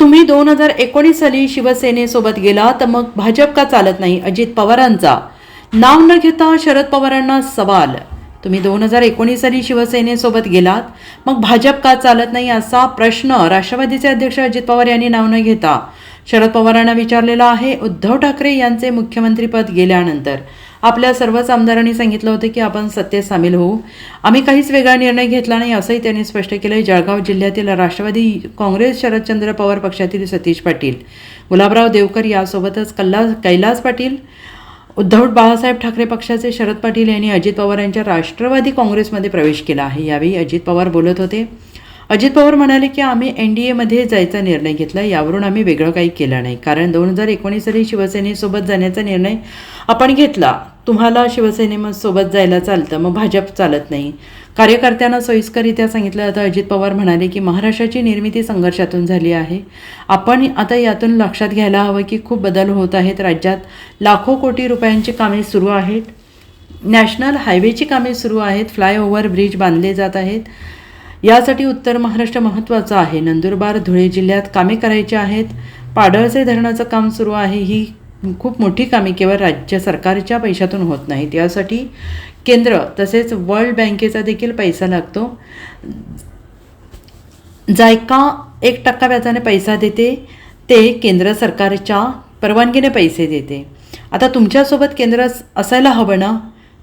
तुम्ही दोन हजार एकोणीस साली शिवसेनेसोबत गेला तर मग भाजप का चालत नाही? अजित पवारांचा. नाव न घेता शरद पवारांना सवाल. तुम्ही दोन हजार एकोणीस साली शिवसेनेसोबत गेलात मग भाजप का चालत नाही असा प्रश्न राष्ट्रवादीचे अध्यक्ष अजित पवार यांनी नाव न घेता. शरद पवारांना विचारलेला आहे उद्धव ठाकरे यांचे मुख्यमंत्रीपद गेल्यानंतर. आपल्या सर्वच आमदारांनी सांगितलं होतं की आपण सत्तेत सामील होऊ. आम्ही काहीच वेगळा निर्णय घेतला नाही असंही त्यांनी स्पष्ट केलं जळगाव जिल्ह्यातील राष्ट्रवादी काँग्रेस शरदचंद्र पवार पक्षातील सतीश पाटील गुलाबराव देवकर यासोबतच कल्ला कैलास पाटील उद्धव बाळासाहेब ठाकरे पक्षाचे शरद पाटील यांनी अजित पवार यांच्या राष्ट्रवादी काँग्रेसमध्ये प्रवेश केला आहे. यावेळी अजित पवार बोलत होते अजित पवार म्हणाले की आम्ही एन डी एमध्ये जायचा निर्णय घेतला यावरून आम्ही वेगळं काही केलं नाही. कारण दोन हजार एकोणीस साली शिवसेनेसोबत जाण्याचा निर्णय आपण घेतला. तुम्हाला शिवसेनेसोबत जायला चालतं मग भाजप चालत नाही. कार्यकर्त्यांना सोयीस्करित्या सांगितलं जातं. अजित पवार म्हणाले की महाराष्ट्राची निर्मिती संघर्षातून झाली आहे. आपण आता यातून लक्षात घ्यायला हवं की खूप बदल होत आहेत राज्यात. लाखो कोटी रुपयांची कामे सुरू आहेत. नॅशनल हायवेची कामे सुरू आहेत. फ्लायओव्हर ब्रिज बांधले जात आहेत. यासाठी उत्तर महाराष्ट्र महत्त्वाचं आहे. नंदुरबार धुळे जिल्ह्यात कामे करायची आहेत. पाडळसे धरणाचं काम सुरू आहे. ही खूप मोठी कामे केवळ राज्य सरकारच्या पैशातून होत नाहीत. यासाठी केंद्र तसेच वर्ल्ड बँकेचा देखील पैसा लागतो. जायका एक टक्का व्याजाने पैसा देते ते केंद्र सरकारच्या परवानगीने पैसे देते. आता तुमच्यासोबत केंद्र असायला हवं ना?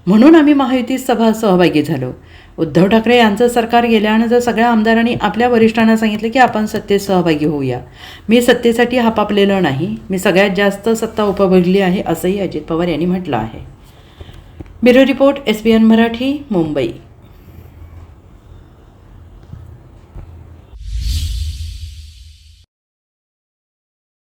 म्हणून आम्ही महायुती सभा सहभागी झालो. उद्धव ठाकरे यांचं सरकार गेल्यानंतर सगळ्या आमदारांनी आपल्या वरिष्ठांना सांगितलं की आपण सत्तेत सहभागी होऊया. मी सत्तेसाठी हापापलेलं नाही. मी सगळ्यात जास्त सत्ता उपभोगली आहे असंही अजित पवार यांनी म्हटलं आहे. Bureau report S B N Marathi Mumbai.